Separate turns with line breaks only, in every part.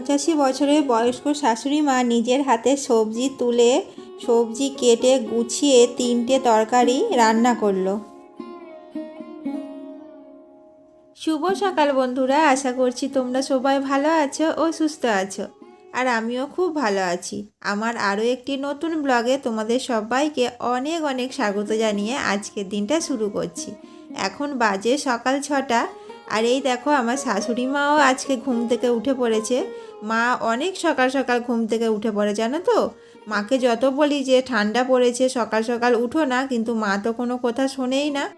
পঁচাশি বছরের বয়স্ক শাশুড়ি মা নিজের হাতে সবজি তুলে, সবজি কেটে গুছিয়ে তিনটে তরকারি রান্না করল। শুভ সকাল বন্ধুরা, আশা করছি তোমরা সবাই ভালো আছো ও সুস্থ আছো। আর আমিও খুব ভালো আছি। আমার আরও একটি নতুন ব্লগে তোমাদের সবাইকে অনেক অনেক স্বাগত জানিয়ে আজকের দিনটা শুরু করছি। এখন বাজে সকাল ছটা, আর এই দেখো আমার শাশুড়ি মাও আজকে ঘুম থেকে উঠে পড়েছে। মা অনেক সকাল সকাল ঘুম থেকে উঠে পড়ে, জানো তো? মাকে যত বলি যে ঠান্ডা পড়েছে, সকাল সকাল উঠো না, কিন্তু মা তো কোনো কথা শোনেই না।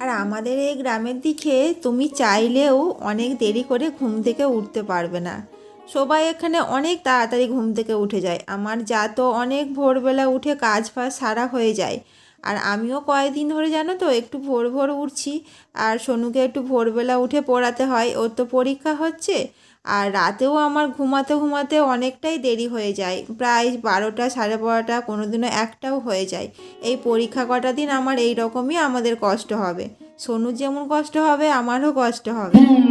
আর আমাদের এই গ্রামের দিকে তুমি চাইলেও অনেক দেরি করে ঘুম থেকে উঠতে পারবে না। সবাই এখানে অনেক তাড়াতাড়ি ঘুম থেকে উঠে যায়। আমার যা তো অনেক ভোরবেলা উঠে কাজ ফাজ সারা হয়ে যায়। আর আমিও কয়েকদিন ধরে, জানো তো, একটু ভোর ভোর উঠছি। আর সোনুকে একটু ভোরবেলা উঠে পড়াতে হয়। ওর তো পরীক্ষা হচ্ছে। আর রাতেও আমার ঘুমাতে ঘুমাতে অনেকটাই দেরি হয়ে যায়। প্রায় বারোটা, সাড়ে বারোটা কোনো দিনও একটাও হয়ে যায়। এই পরীক্ষা কটা দিন আমার এই রকমই আমাদের কষ্ট হবে। সোনুর যেমন কষ্ট হবে, আমারও কষ্ট হবে।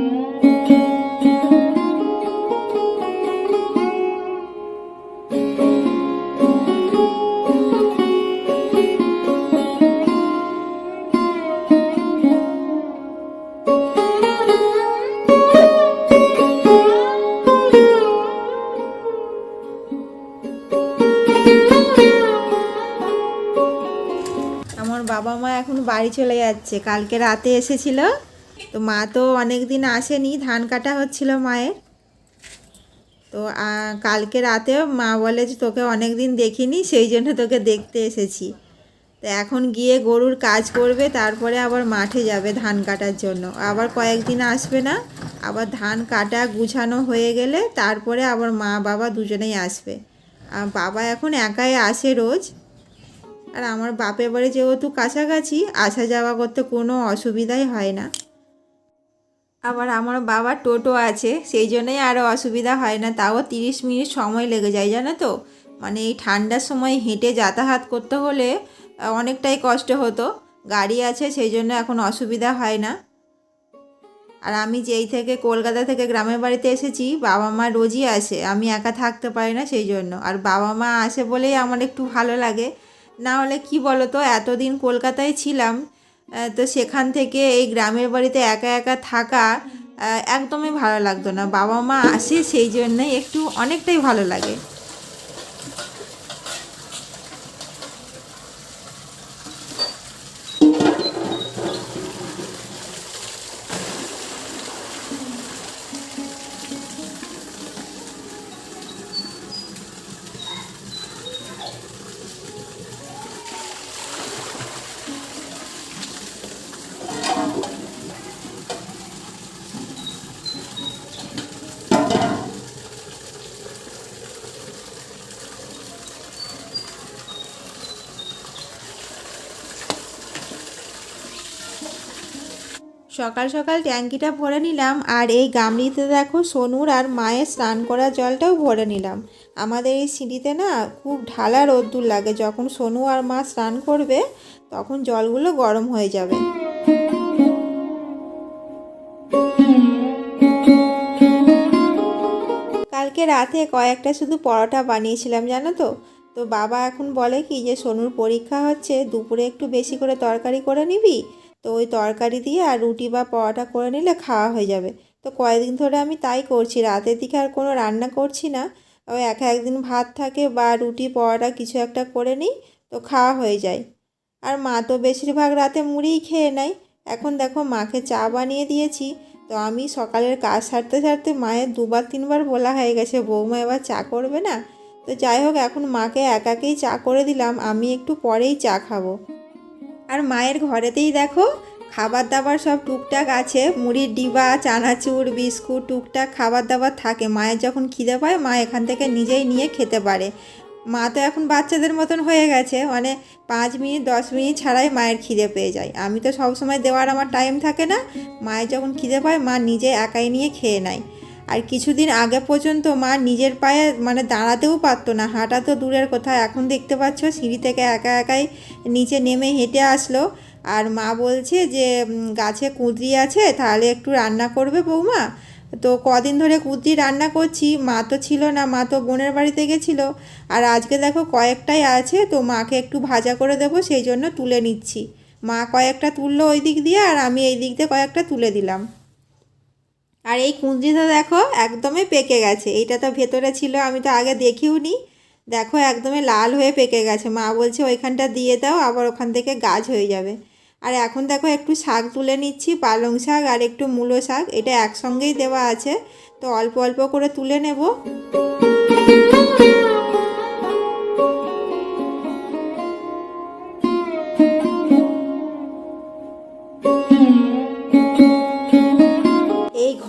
বাড়ি চলে যাচ্ছে। কালকে রাতে এসেছিল। তো মা তো অনেক দিন আসেনি। ধান কাটা হচ্ছিল মায়ের। তো কালকে রাতে মা বলে যে, তোকে অনেক দিন দেখিনি, সেই জন্য তোকে দেখতে এসেছি। তো এখন গিয়ে গরুর কাজ করবে, তারপরে আবার মাঠে যাবে ধান কাটার জন্য। আবার কয়েকদিন আসবে না। আবার ধান কাটা গুছানো হয়ে গেলে, তারপরে আবার মা বাবা দুজনেই আসবে। বাবা এখন একাই আসে রোজ। আর আমার বাপের বাড়ি যেহেতু কাছাকাছি, আসা যাওয়া করতে কোনো অসুবিধাই হয় না। আবার আমার বাবার টোটো আছে, সেই জন্যই আরও অসুবিধা হয় না, তাও তিরিশ মিনিট সময় লেগে যায়, জানো তো? মানে এই ঠান্ডার সময় হেঁটে যাতায়াত করতে হলে অনেকটাই কষ্ট হতো, গাড়ি আছে সেই জন্য এখন অসুবিধা হয় না। আর আমি যেই থেকে কলকাতা থেকে গ্রামের বাড়িতে এসেছি, বাবা মা রোজই আসে, আমি একা থাকতে পারি না সেই জন্য। আর বাবা মা আসে বলেই আমার একটু ভালো লাগে না হলে কি বলো তো এতদিন কলকাতায় ছিলাম তো সেখান থেকে এই গ্রামের বাড়িতে একা একা থাকা একদমই ভালো লাগতো না। বাবা মা আসে সেই জন্যই একটু অনেকটাই ভালো লাগে। সকাল সকাল ট্যাঙ্কিটা ভরে নিলাম আর এই গামলিতে দেখো সোনুর আর মায়ের স্নান করা জলটাও ভরে নিলাম। আমাদের এই সিঁড়িতে না খুব ঢালা রোদ্দুর লাগে। যখন সোনু আর মা স্নান করবে, তখন জলগুলো গরম হয়ে যাবে। কালকে রাতে কয়েকটা শুধু পরোটা বানিয়েছিলাম, জানো তো? তো বাবা এখন বলে কি যে, সোনুর পরীক্ষা হচ্ছে, দুপুরে একটু বেশি করে তরকারি করে নিবি? তো ওই তরকারি দিয়ে আর রুটি বা পরোটা করে নিলে খাওয়া হয়ে যাবে। তো কয়েকদিন ধরে আমি তাই করছি, রাতের দিকে আর কোনো রান্না করছি না। ওই এক একদিন ভাত থাকে বা রুটি, পরোটা কিছু একটা করে নিই তো খাওয়া হয়ে যায়। আর মা তো বেশিরভাগ রাতে মুড়িই খেয়ে নেয়। এখন দেখো মাকে চা বানিয়ে দিয়েছি। তো আমি সকালের কাজ সারতে সারতে মায়ের দুবার তিনবার বলা হয়ে গেছে, বৌমা এবার চা করবে না? তো যাই হোক, এখন মাকে একাকেই চা করে দিলাম, আমি একটু পরেই চা খাব। আর মায়ের ঘরেতেই দেখো খাবার দাবার সব টুকটাক আছে, মুড়ির ডিবা, চানাচুর, বিস্কুট, টুকটাক খাবার দাবার থাকে। মায়ের যখন খিদে পায়, মা এখান থেকে নিজেই নিয়ে খেতে পারে। মা তো এখন বাচ্চাদের মতন হয়ে গেছে মানে পাঁচ মিনিট, দশ মিনিট ছাড়াই মায়ের খিদে পেয়ে যায়। আমি তো সব সময় দেওয়ার আমার টাইম থাকে না। মায়ের যখন খিদে পায়, মা নিজে একাই নিয়ে খেয়ে নেয়। আর কিছুদিন আগে পর্যন্ত মা নিজের পায়ে মানে দাঁড়াতেও পারতো না। হাঁটা তো দূরের কথা। এখন দেখতে পাচ্ছ সিঁড়ি থেকে একা একাই নিচে নেমে হেঁটে আসলো। আর মা বলছে যে গাছে কুঁদরি আছে, তাহলে একটু রান্না করবে বৌমা। তো কদিন ধরে কুদ্রি রান্না করছি। মা তো ছিল না, মা তো বোনের বাড়িতে গেছিল। আর আজকে দেখো কয়েকটাই আছে, তো মাকে একটু ভাজা করে দেবো, সেই জন্য তুলে নিচ্ছি। মা কয়েকটা তুললো ওই দিক দিয়ে, আর আমি এই দিক দিয়ে কয়েকটা তুলে দিলাম। আর এই কুঞ্জিটা দেখো একদমই পেকে গেছে। এইটা তো ভেতরে ছিল, আমি তো আগে দেখিও নি দেখো একদমই লাল হয়ে পেকে গেছে। মা বলছে ওইখানটা দিয়ে দাও, আবার ওখান থেকে গাছ হয়ে যাবে। আর এখন দেখো একটু শাক তুলে নিচ্ছি, পালং শাক আর একটু মূলো শাক। এটা একসঙ্গেই দেওয়া আছে, তো অল্প অল্প করে তুলে নেব।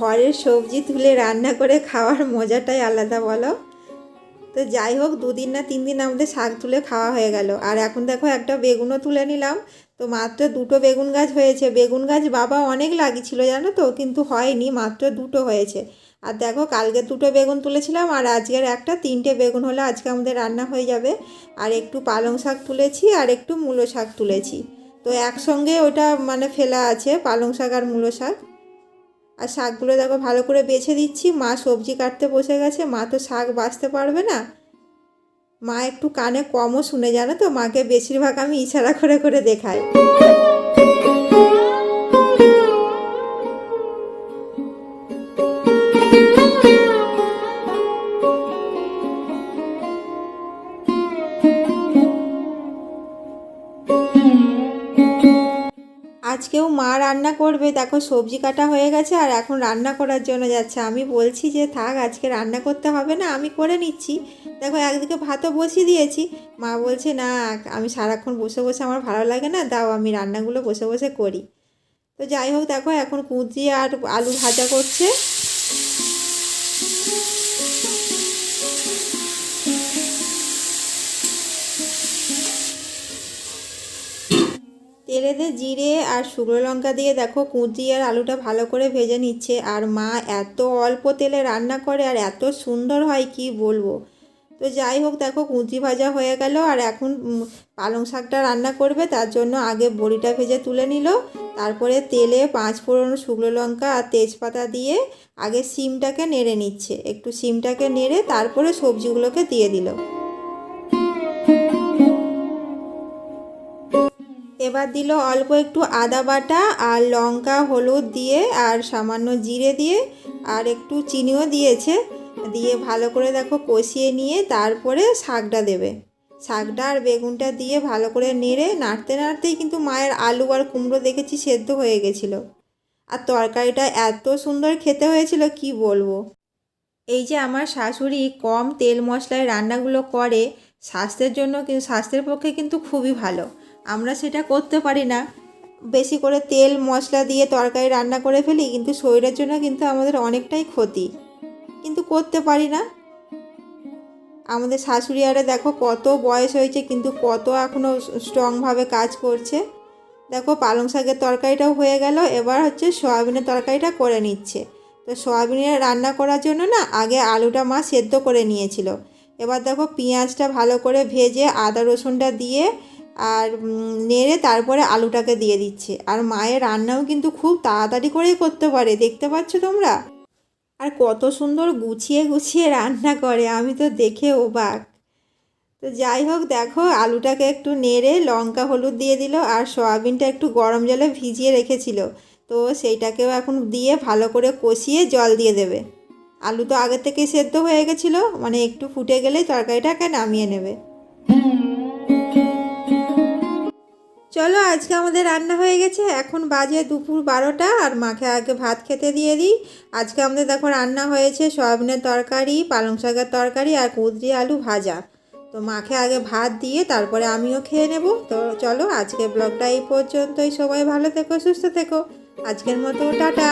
ঘরের সবজি তুলে রান্না করে খাওয়ার মজাটাই আলাদা, বলো? তো যাই হোক, দুদিন না তিন দিন আমাদের শাক তুলে খাওয়া হয়ে গেল। আর এখন দেখো একটা বেগুনও তুলে নিলাম। তো মাত্র দুটো বেগুন গাছ হয়েছে। বেগুন গাছ বাবা অনেক লাগিয়েছিল, জানো তো? কিন্তু হয়নি, মাত্র দুটো হয়েছে। আর দেখো, কালকে দুটো বেগুন তুলেছিলাম আর আজকের একটা, তিনটে বেগুন হলে আজকে আমাদের রান্না হয়ে যাবে। আর একটু পালং শাক তুলেছি আর একটু মূলো শাক তুলেছি। তো একসঙ্গে ওটা মানে ফেলা আছে, পালং শাক আর মূলো শাক। আর শাকগুলো দেখো ভালো করে বেছে দিচ্ছি। মা সবজি কাটতে বসে গেছে, মা তো শাক বাঁচতে পারবে না। মা একটু কানে কমও শুনে, জানো তো? মাকে বেশিরভাগ আমি ইশারা করে করে দেখাই। আজকেও মা রান্না করবে। দেখো সবজি কাটা হয়ে গেছে আর এখন রান্না করার জন্য যাচ্ছে। আমি বলছি যে, থাক, আজকে রান্না করতে হবে না, আমি করে নিচ্ছি। দেখো একদিকে ভাতও বসিয়ে দিয়েছি। মা বলছে, না, আমি সারাক্ষণ বসে বসে আমার ভালো লাগে না, দাও, আমি রান্নাগুলো বসে বসে করি। তো যাই হোক, দেখো এখন কুঁচি আর আলু ভাজা করছে। তেলেতে জিরে আর শুকনো লঙ্কা দিয়ে দেখো কুঁচি আর আলুটা ভালো করে ভেজে নিচ্ছে। আর মা এত অল্প তেলে রান্না করে আর এত সুন্দর হয়, কি বলব? তো যাই হোক, দেখো কুঁচি ভাজা হয়ে গেল আর এখন পালং শাকটা রান্না করবে। তার জন্য আগে বড়িটা ভেজে তুলে নিল। তারপরে তেলে পাঁচ ফোড়ন শুকনো লঙ্কা আর তেজপাতা দিয়ে আগে সিমটাকে নেড়ে নিচ্ছে। একটু সিমটাকে নেড়ে তারপরে সবজিগুলোকে দিয়ে দিল। এবার দিল অল্প একটু আদা বাটা আর লঙ্কা, হলুদ দিয়ে আর সামান্য জিরে দিয়ে আর একটু চিনিও দিয়েছে। দিয়ে ভালো করে দেখো কষিয়ে নিয়ে তারপরে শাকটা দেবে। শাকটা আর বেগুনটা দিয়ে ভালো করে নেড়ে, নাড়তে নাড়তেই কিন্তু মায়ের আলু আর কুমড়ো দেখেছি সেদ্ধ হয়ে গেছিল। আর তরকারিটা এত সুন্দর খেতে হয়েছিল, কি বলব? এই যে আমার শাশুড়ি কম তেল মশলায় রান্নাগুলো করে, স্বাস্থ্যের জন্য কিন্তু, স্বাস্থ্যের পক্ষে কিন্তু খুবই ভালো। আমরা সেটা করতে পারি না। বেশি করে তেল, মশলা দিয়ে তরকারি রান্না করে ফেলি কিন্তু শরীরের জন্য কিন্তু আমাদের অনেকটাই ক্ষতি। কিন্তু করতে পারি না। আমাদের শাশুড়ি আরে দেখো কত বয়স হয়েছে কিন্তু কত এখনও স্ট্রংভাবে কাজ করছে। দেখো পালং শাকের তরকারিটাও হয়ে গেল, এবার হচ্ছে সয়াবিনের তরকারিটা করে নিচ্ছে। তো সয়াবিনের রান্না করার জন্য না আগে আলুটা মা সেদ্ধ করে নিয়েছিল। এবার দেখো পেঁয়াজটা ভালো করে ভেজে আদা রসুনটা দিয়ে আর নেড়ে তারপরে আলুটাকে দিয়ে দিচ্ছে। আর মায়ের রান্নাও কিন্তু খুব তাড়াতাড়ি করেই করতে পারে, দেখতে পাচ্ছ তোমরা? আর কত সুন্দর গুছিয়ে গুছিয়ে রান্না করে, আমি তো দেখে অবাক। তো যাই হোক, দেখো, আলুটাকে একটু নেড়ে লঙ্কা, হলুদ দিয়ে দিল, আর সয়াবিনটা একটু গরম জলে ভিজিয়ে রেখেছিল। তো সেইটাকেও এখন দিয়ে ভালো করে কষিয়ে জল দিয়ে দেবে। আলু তো আগে থেকে সেদ্ধ হয়ে গেছিল মানে একটু ফুটে গেলেই তরকারিটাকে নামিয়ে নেবে। চলো, আজকে আমাদের রান্না হয়ে গেছে। এখন বাজে দুপুর বারোটা আর মাকে আগে ভাত খেতে দিয়ে দিই। আজকে আমাদের দেখো রান্না হয়েছে সয়াবিনের তরকারি, পালং শাকের তরকারি আর কুদরি আলু ভাজা। তো মাকে আগে ভাত দিয়ে তারপরে আমিও খেয়ে নেব। তো চলো আজকে ব্লগটা এই পর্যন্তই। সবাই ভালো থেকো, সুস্থ থেকো। আজকের মতো, টাটা।